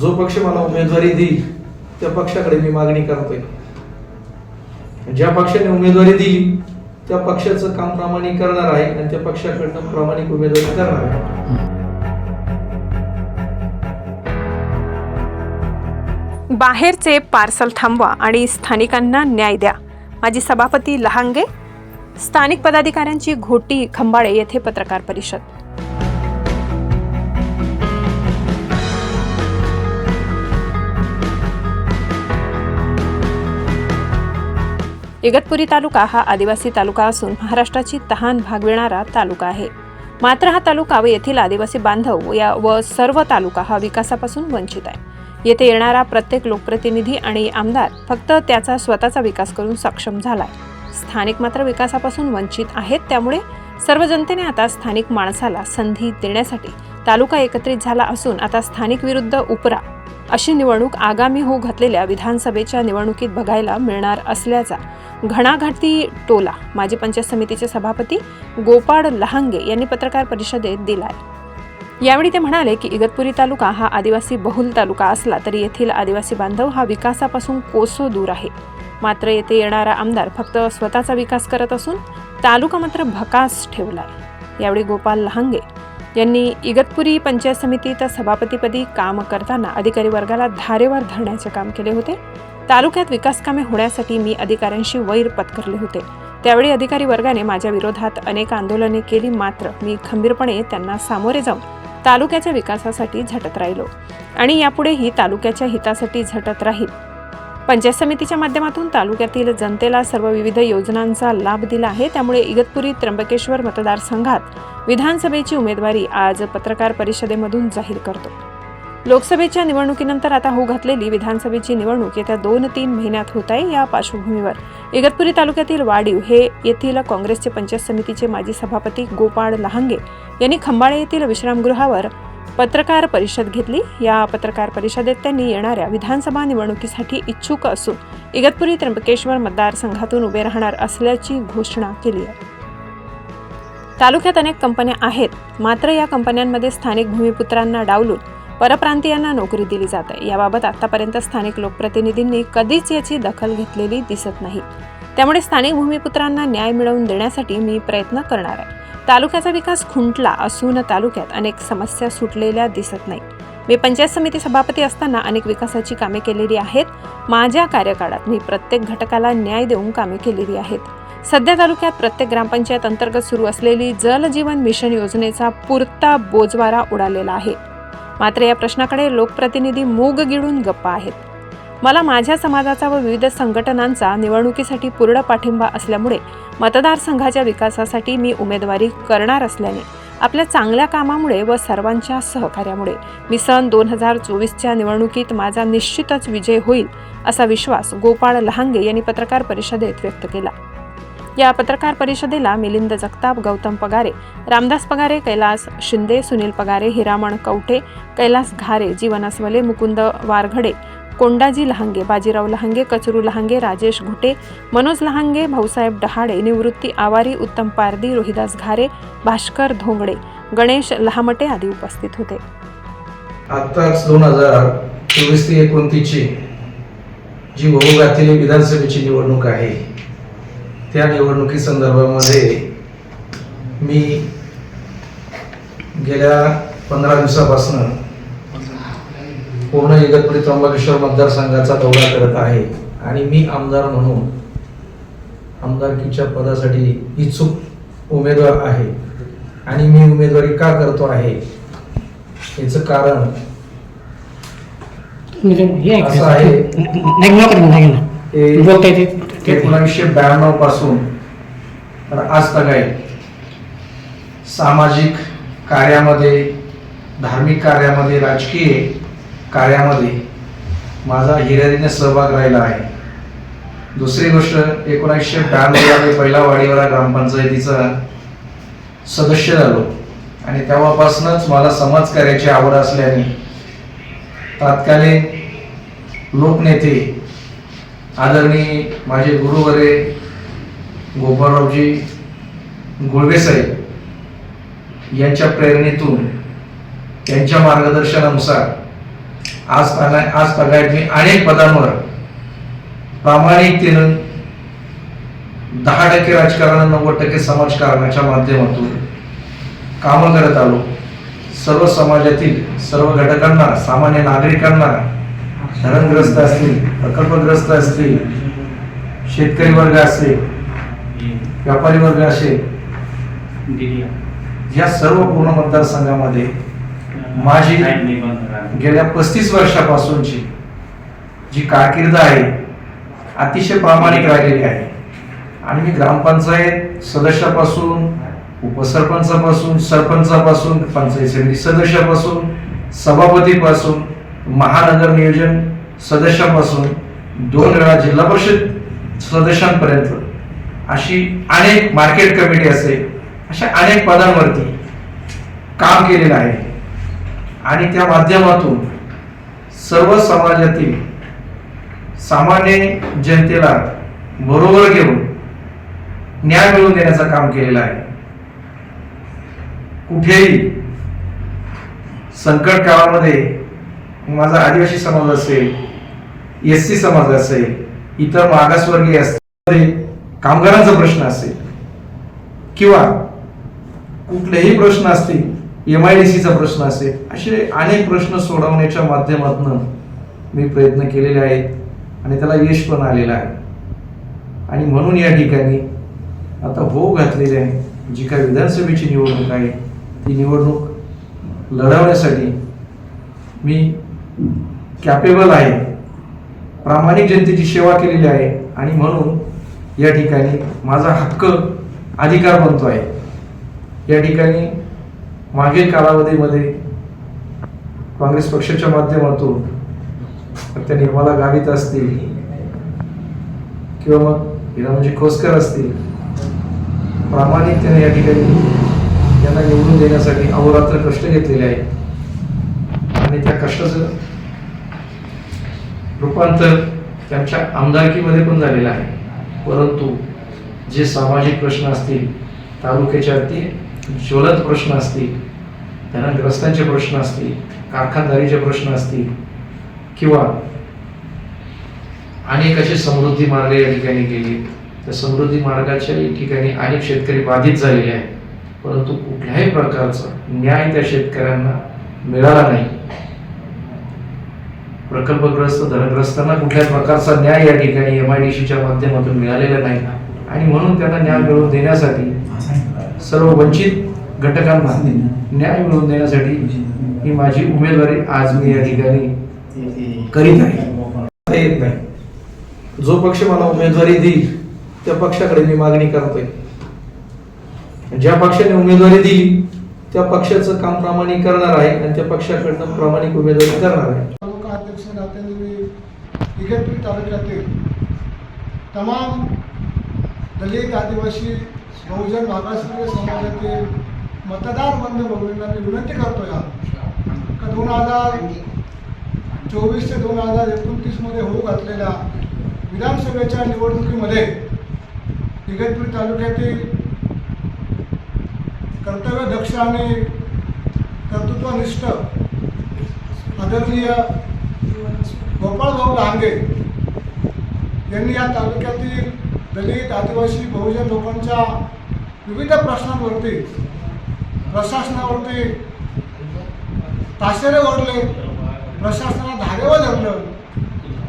जो पक्ष मला उमेदवारी देईल त्या पक्षाकडे मी मागणी करतोय. ज्या पक्षाने उमेदवारी दिली त्या पक्षाचं काम प्रामाणिक करणार आहे आणि त्या पक्षाकडनं प्रामाणिक उमेदवारी करणार आहे. बाहेरचे पार्सल थांबवा आणि स्थानिकांना न्याय द्या. माजी सभापती लहांगे स्थानिक पदाधिकाऱ्यांची घोटी खंबाळे येथे पत्रकार परिषद. इगतपुरी तालुका हा आदिवासी तालुका असून महाराष्ट्राची तहान भागविणारा तालुका आहे. मात्र हा तालुका व येथील आदिवासी बांधव या व सर्व तालुका हा विकासापासून वंचित आहे. येथे येणारा प्रत्येक लोकप्रतिनिधी आणि आमदार फक्त त्याचा स्वतःचा विकास करून सक्षम झाला आहे स्थानिक मात्र विकासापासून वंचित आहेत. त्यामुळे सर्व जनतेने आता स्थानिक माणसाला संधी देण्यासाठी तालुका एकत्रित झाला असून आता स्थानिक विरुद्ध उपरा अशी निवडणूक आगामी होऊ घातलेल्या विधानसभेच्या निवडणुकीत बघायला मिळणार असल्याचा घणाघाती टोला माजी पंचायत समितीचे सभापती गोपाळ लहांगे यांनी पत्रकार परिषदेत दिलाय. यावेळी ते म्हणाले की इगतपुरी तालुका हा आदिवासी बहुल तालुका असला तरी येथील आदिवासी बांधव हा विकासापासून कोसो दूर आहे. मात्र येथे येणारा आमदार फक्त स्वतःचा विकास करत असून तालुका मात्र भकास ठेवला यावेळी गोपाल लहांगे यांनी इगतपुरी पंचायत समितीत सभापतीपदी काम करताना अधिकारी वर्गाला धारेवर धरण्याचे काम केले होते. तालुक्यात विकास कामे होण्यासाठी मी अधिकाऱ्यांशी वैर पत्करले होते. त्यावेळी अधिकारी वर्गाने माझ्या विरोधात अनेक आंदोलने केली मात्र मी खंबीरपणे त्यांना सामोरे जाऊन तालुक्याच्या विकासासाठी झटत राहिलो. आणि यापुढेही तालुक्याच्या हितासाठी झटत राहील पंचायत समितीच्या माध्यमातून तालुक्यातील जनतेला सर्व विविध योजनांचा लाभ दिला आहे. त्यामुळे इगतपुरी त्र्यंबकेश्वर मतदारसंघात विधानसभेची उमेदवारी आज पत्रकार परिषदेमधून जाहीर करतो. लोकसभेच्या निवडणुकीनंतर आता होऊ घातलेली विधानसभेची निवडणूक येत्या दोन तीन महिन्यात होत आहे. या पार्श्वभूमीवर इगतपुरी तालुक्यातील वाडीव हे येथील काँग्रेसचे पंचायत समितीचे माजी सभापती गोपाळ लहांगे यांनी खंबाळे येथील विश्रामगृहावर पत्रकार परिषद घेतली. या पत्रकार परिषदेत त्यांनी येणाऱ्या विधानसभा निवडणुकीसाठी इच्छुक असून इगतपुरी त्र्यंबकेश्वर मतदारसंघातून उभे राहणार असल्याची घोषणा केली आहे. तालुक्यात अनेक कंपन्या आहेत. मात्र या कंपन्यांमध्ये स्थानिक भूमिपुत्रांना डावलून परप्रांतीयांना नोकरी दिली जाते याबाबत आतापर्यंत स्थानिक लोकप्रतिनिधींनी कधीच याची दखल घेतलेली दिसत नाही. त्यामुळे स्थानिक भूमिपुत्रांना न्याय मिळवून देण्यासाठी मी प्रयत्न करणार आहे. तालुक्याचा विकास खुंटला असून तालुक्यात अनेक समस्या सुटलेल्या दिसत नाही मी पंचायत समिती सभापती असताना अनेक विकासाची कामे केलेली आहेत. माझ्या कार्यकाळात मी प्रत्येक घटकाला न्याय देऊन कामे केलेली आहेत. सध्या तालुक्यात प्रत्येक ग्रामपंचायत अंतर्गत सुरू असलेली जल जीवन मिशन योजनेचा पुरता बोजवारा उडालेला आहे. मात्र या प्रश्नाकडे लोकप्रतिनिधी मूग गिळून गप्पा आहेत. मला माझ्या समाजाचा व विविध संघटनांचा निवडणुकीसाठी पूर्ण पाठिंबा असल्यामुळे मतदारसंघाच्या विकासासाठी मी उमेदवारी करणार असल्याने आपल्या चांगल्या कामामुळे व सर्वांच्या सहकार्यामुळे मी सन दोन हजार चोवीसच्या निवडणुकीत माझा निश्चितच विजय होईल असा विश्वास गोपाळ लहांगे यांनी पत्रकार परिषदेत व्यक्त केला. या पत्रकार परिषदेला मिलिंद जगताप गौतम पगारे रामदास पगारे कैलास शिंदे सुनील पगारे हिरामण कवठे कैलास घारे जीवन अस्वले मुकुंद वारघडे कोंडाजी लहांगे बाजीराव लहांगे कचरू लहांगे राजेश घुटे मनोज लहांगे भाऊसाहेब डहाडे निवृत्ती आवारी उत्तम पारदी रोहिदास घारे भास्कर धोंगडे गणेश लहामटे आदी उपस्थित होते. आत्ताच दोन हजार चोवीस ते एकोणतीसची जी होऊ घातलेली विधानसभेची निवडणूक आहे त्या निवडणुकी संदर्भामध्ये मी गेल्या पंधरा दिवसापासून पूर्ण इगतपुरी त्र्यंबकेश्वर मतदारसंघाचा दौरा करत आहे. आणि मी आमदार म्हणून आमदारकीच्या पदासाठी इच्छुक उमेदवार आहे. आणि मी उमेदवारी का करतो आहे? याचं कारण असं आहे. एकोणीसशे ब्याण्णवपासून तर आज तक आहे. सामाजिक कार्यामध्ये धार्मिक कार्यामध्ये राजकीय कार्यामध्ये माझा हिरिरीने सहभाग राहिला आहे. दुसरी गोष्ट एकोणीसशे ब्याण्णवला मी पहिला वाडीवाडा ग्रामपंचायतीचा सदस्य झालो. आणि तेव्हापासूनच मला समाजकार्याची आवड असल्याने तात्कालीन लोकनेते आदरणीय माझे गुरुवरे गोपाळरावजी गुळवेसाहेब यांच्या प्रेरणेतून त्यांच्या मार्गदर्शनानुसार आज तागा- आज तागायत मी अनेक पदांवर प्रामाणिकतेनं दहा टक्के राजकारण नव्वद टक्के समाजकारणाच्या माध्यमातून कामं करत आलो. सर्व समाजातील सर्व घटकांना सामान्य नागरिकांना धरणग्रस्त असतील प्रकल्पग्रस्त असतील शेतकरी वर्ग असेल व्यापारी वर्ग असेल या सर्व पूर्ण मतदारसंघामध्ये माझी गेल्या पस्तीस वर्षापासूनची जी कारकीर्द आहे अतिशय प्रामाणिक राहिलेली आहे. आणि मी ग्रामपंचायत सदस्यापासून उपसरपंचापासून सरपंचापासून पंचायत समिती सदस्यापासून सभापतीपासून महानगर नियोजन सदस्यापासून दोन वेळा जिल्हा परिषद सदस्यांपर्यंत अशी अनेक मार्केट कमिटी असेल अशा अनेक पदांवरती काम केलेलं आहे. आणि त्या माध्यमातून सर्व समाजातील सामान्य जनतेला बरोबर घेऊन न्याय मिळवून देण्याचं काम केलेलं आहे. कुठेही संकट काळामध्ये माझा आदिवासी समाज असेल एस सी समाज असेल इतर मागासवर्गीय असतील कामगारांचा प्रश्न असेल किंवा कुठलेही प्रश्न असतील एम आय डी सीचा प्रश्न असेल असे अनेक प्रश्न सोडवण्याच्या माध्यमातून मी प्रयत्न केलेले आहेत आणि त्याला यश पण आलेलं आहे. आणि म्हणून या ठिकाणी आता हो घातलेली आहे. जी काही विधानसभेची निवडणूक आहे ती निवडणूक लढवण्यासाठी मी कॅपेबल आहे. प्रामाणिक जनतेची सेवा केलेली आहे आणि म्हणून या ठिकाणी माझा हक्क अधिकार बनतो आहे या ठिकाणी मागील कालावधीमध्ये काँग्रेस पक्षाच्या माध्यमातून त्या निर्मला गावित असतील किंवा मग हिरामजी खोसकर असतील प्रामाणिकतेने या ठिकाणी यांना निवडून देण्यासाठी अहोरात्र कष्ट घेतलेले आहेत. आणि त्या कष्टाचं रूपांतर त्यांच्या आमदारकीमध्ये पण झालेलं आहे. परंतु जे सामाजिक प्रश्न असतील तालुक्याच्या ते ज्वलंत प्रश्न असतील धनग्रस्तांचे प्रश्न असतील कारखानदारीचे प्रश्न असतील किंवा अनेक असे समृद्धी मार्ग या ठिकाणी गेले. त्या समृद्धी मार्गाच्या ठिकाणी अनेक शेतकरी बाधित झालेले आहेत. परंतु कुठल्याही प्रकारचा न्याय त्या शेतकऱ्यांना मिळाला नाही. प्रकल्पग्रस्त धनग्रस्तांना कुठल्या प्रकारचा न्याय या ठिकाणी एम आय डी सीच्या माध्यमातून मिळालेला नाही. आणि म्हणून त्यांना न्याय मिळवून देण्यासाठी सर्व वंचित घटकांना न्याय मिळवून देण्यासाठी ही माझी उमेदवारी आज मी या ठिकाणी करीत आहे. येत नाही. जो पक्ष मला उमेदवारी देईल त्या पक्षाकडे मी मागणी करतोय. ज्या पक्षाने उमेदवारी दिली त्या पक्षाचं काम प्रामाणिक करणार आहे आणि त्या पक्षाकडनं प्रामाणिक उमेदवारी करणार आहे. तालुका अध्यक्ष इगतपुरी तालुक्यातील तमाम दलित आदिवासी बहुजन मागासवर्गीय समाजातील मतदार बंद भगिनींना मी विनंती करतो या का दोन हजार चोवीस ते दोन हजार एकोणतीसमध्ये होऊ घातलेल्या विधानसभेच्या निवडणुकीमध्ये इगतपुरी तालुक्यातील कर्तव्यदक्ष आणि कर्तृत्वनिष्ठ आदरणीय गोपाळभाऊ लांगे यांनी या तालुक्यातील दलित आदिवासी बहुजन लोकांच्या विविध प्रश्नांवरती प्रशासनावरती ताशेरे ओढले प्रशासनाला धारेवर धरलं.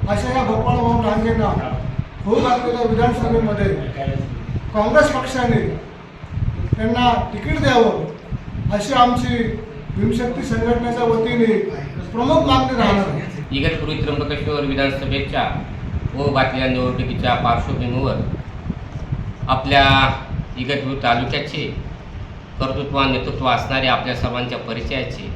अशा या गोपाळभाऊ लांगेंना होऊ घातलेल्या विधानसभेमध्ये काँग्रेस पक्षाने त्यांना तिकीट द्यावं अशी आमची भीमशक्ती संघटनेच्या वतीने प्रमुख मागणी राहणार त्र्यंबकेश्वर विधानसभेच्या व बातल्या निवडणुकीच्या पार्श्वभूमीवर आपल्या इगतपूर तालुक्याचे कर्तृत्व नेतृत्व असणारे आपल्या सर्वांच्या परिचयाचे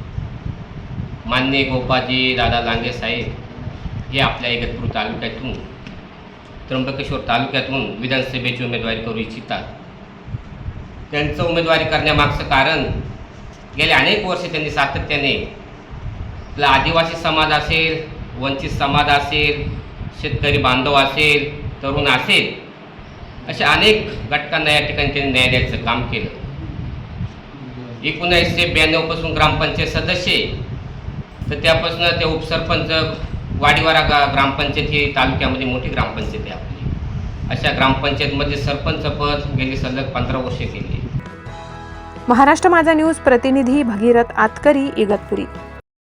मान्य गोपाजी दादा लांगे साहेब हे आपल्या इगतपूर तालुक्यातून त्र्यंबकेश्वर तालुक्यातून विधानसभेची उमेदवारी करू इच्छितात. त्यांचं उमेदवारी करण्यामागचं कारण गेले अनेक वर्ष त्यांनी सातत्याने आपला आदिवासी समाज असेल वंचित समाज असेल शेतकरी बांधव असेल तरुण असेल अशा अनेक घटकांना या ठिकाणी त्यांनी न्याय द्यायचं काम केलं. एकोणीसशे ब्याण्णवपासून ग्रामपंचायत सदस्य तर त्यापासून ते उपसरपंच वाडीवारा गा ग्रामपंचायत ही तालुक्यामध्ये मोठी ग्रामपंचायत आहे आपली. अशा ग्रामपंचायतमध्ये सरपंच पद गेली सलग पंधरा वर्षे केली महाराष्ट्र माझा न्यूज प्रतिनिधी भगीरथ आतकरी इगतपुरी.